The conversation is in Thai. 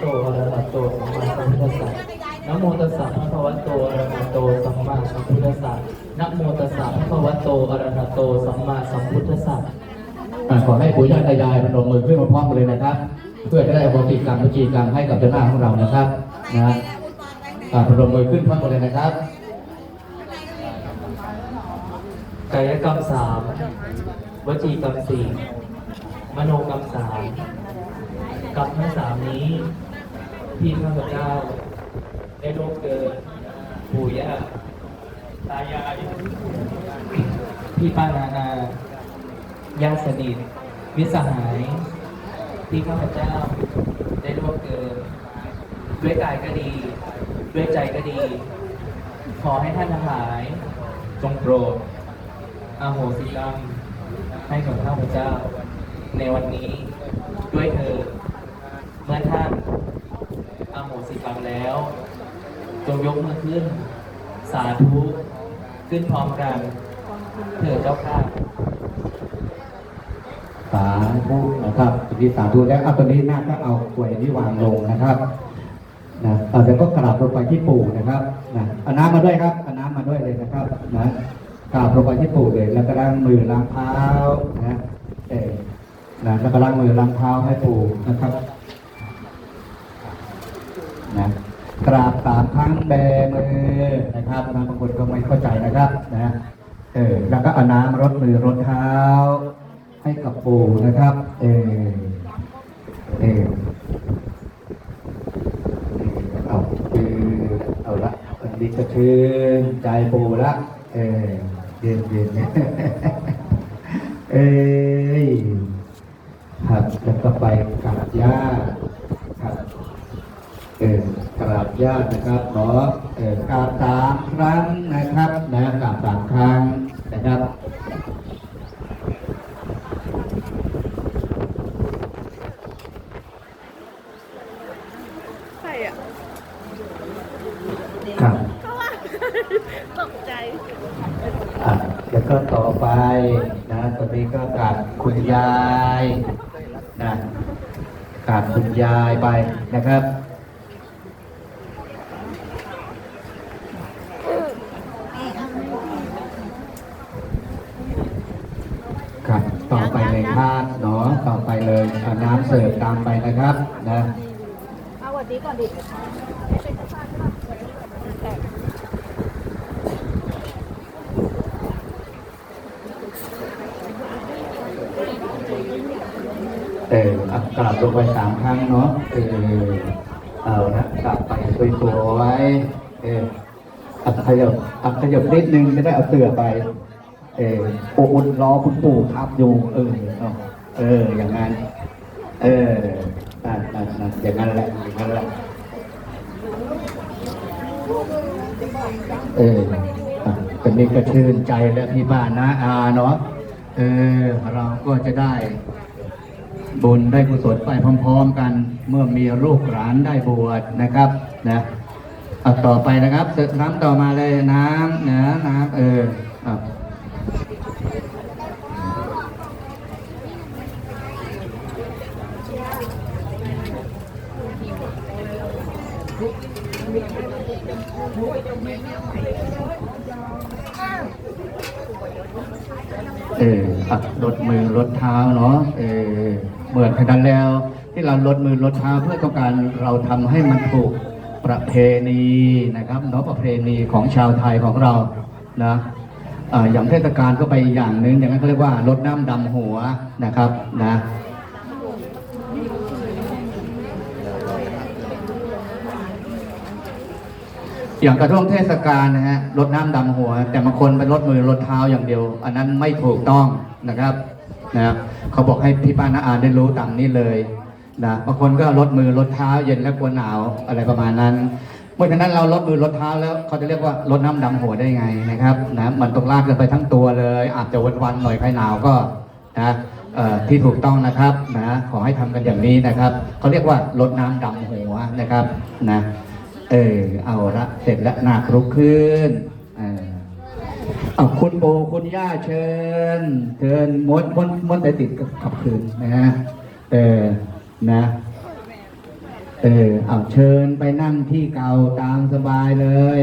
โตอะระหะโตสัมมาสัมพุทธัสสะนะโมตัสสะภะคะวะโตอะระหะโตสัมมาสัมพุทธัสสะนะโมตัสสะภะคะวะโตอะระหะโตสัมมาสัมพุทธัสสะอ่าขอให้ปู่ย่าตายายพนมมือขึ้นมาพร้อมกันเลยนะครับ เพื่อจะได้อโหสิกรรมวิจีกรรมให้กับเจ้าหน้าของเรานะครับนะอ่าพนมมือขึ้นพร้อมกันเลยนะครับกายกรรมสามวจีกรรมสี่มโนกรรมสาม กรรมทั้งสามนี้ ที่ข้าพเจ้าได้ร่วมเกิดปู่ย่าตายายพี่ป้านานาญาติสนิทมิตรสหาย ที่ข้าพเจ้าได้ร่วมเกิดด้วยกายก็ดี ด้วยใจก็ดี ขอให้ท่านทั้งหลาย จงโปรดอาโหสิกรรมให้กับข้าพเจ้าในวันนี้ด้วยเธอ เมื่อท่านอาโหสิกรรมแล้ว จงยกมือขึ้น สาธุขึ้นพร้อมกัน เถิดเจ้าข้าสาธุนะครับทีนี้สาธุแล้วเอาตัวนี้หน้าก็เอากล้วยนี้วางลงนะครับนะเอาเดี๋ยวก็กราบลงไปที่ปู่นะครับนะเอาน้ำมาด้วยครับเอาน้ำมาด้วยเลยนะครับนะกราบลงไปที่ปู่เลยแล้วก็ล้างมือล้างเท้านะเออนะแล้วก็ล้างมือล้างเท้าให้ปู่นะครับ นะกราบสามครั้งแบมือนะครับนะบางคนก็ไม่เข้าใจนะครับนะเออแล้วก็เอาน้ำรดมือรดเท้า ให้กับปู่นะครับ เออเออเอาคือเอาละวันนี้ก็ชื่นใจปู่ละเออเย็นเย็นเอ้ยครับแล้วก็ไปกราบย่าก เออกราบญาตินะครับเนาะเออกราบสามครั้งนะครับนะกราบสามครั้งนะครับใครอะครับตกใจ อะแล้วก็ต่อไปนะตอนนี้ก็กราบคุณยายนะกราบคุณยายไปนะครับ ครับ ต่อไปเลยครับเนาะต่อไปเลยเอาน้ำเสิร์ฟตามไปนะครับนะเอาวันนี้ก่อนดิเอออักราบลงไปสามครั้งเนาะเออเอาละกลับไปสวยๆเอออักขยับอักขยับนิดนึงไม่ได้เอาเสือไป เออโอุ่นรอคุณปู่ทับอยู่เออเออ อย่างนั้น เออนั่นนั่นนั่นอย่างนั้นแหละอย่างนั้นแหละเอออะตอนนี้ก็ชื่นใจแล้วพี่บ้านนะอาเนาะเออ เราก็จะได้ บุญได้กุศลไปพร้อมๆกัน เมื่อมีลูกหลานได้บวชนะครับ นะเอาต่อไปนะครับน้ำต่อมาเลยน้ำนะน้ำเออ เออลดมือลดเท้าเนาะ เออเหมือนกันแล้ว ที่เราลดมือลดเท้าเพื่อต้องการเราทำให้มันถูกประเพณีนะครับเนาะประเพณีของชาวไทยของเรานะ อย่างเทศกาลก็ไปอย่างหนึ่งอย่างนั้นเขาเรียกว่าลดน้ำดำหัวนะครับนะอย่างกระท่วงเทศกาลนะฮะรดน้ำดำหัว แต่บางคนไปรดมือรดเท้าอย่างเดียว อันนั้นไม่ถูกต้องนะครับนะเขาบอกให้พี่ป้านาอาได้รู้ตามนี้เลยนะบางคนก็รดมือรดเท้าเย็นแล้วกลัวหนาวอะไรประมาณนั้น เมื่อฉะนั้นเราลดมือลดเท้าแล้วเขาจะเรียกว่าลดน้ำดำหัวได้ไงนะครับนะมันต้องลากกันไปทั้งตัวเลย อาจจะวันๆหน่อยใครหนาวก็นะที่ถูกต้องนะครับนะขอให้ทำกันอย่างนี้นะครับเขาเรียกว่าลดน้ำดำหัวนะครับนะเออเอาละเสร็จแล้วนาคลุกขึ้นเออเอาคุณโบคุณย่าเชิญเชิญม้วนม้วนม้วนแต่ติดกับขืนนะฮะเออนะ ออเอาเชิญไปนั่งที่เก่าตามสบายเลย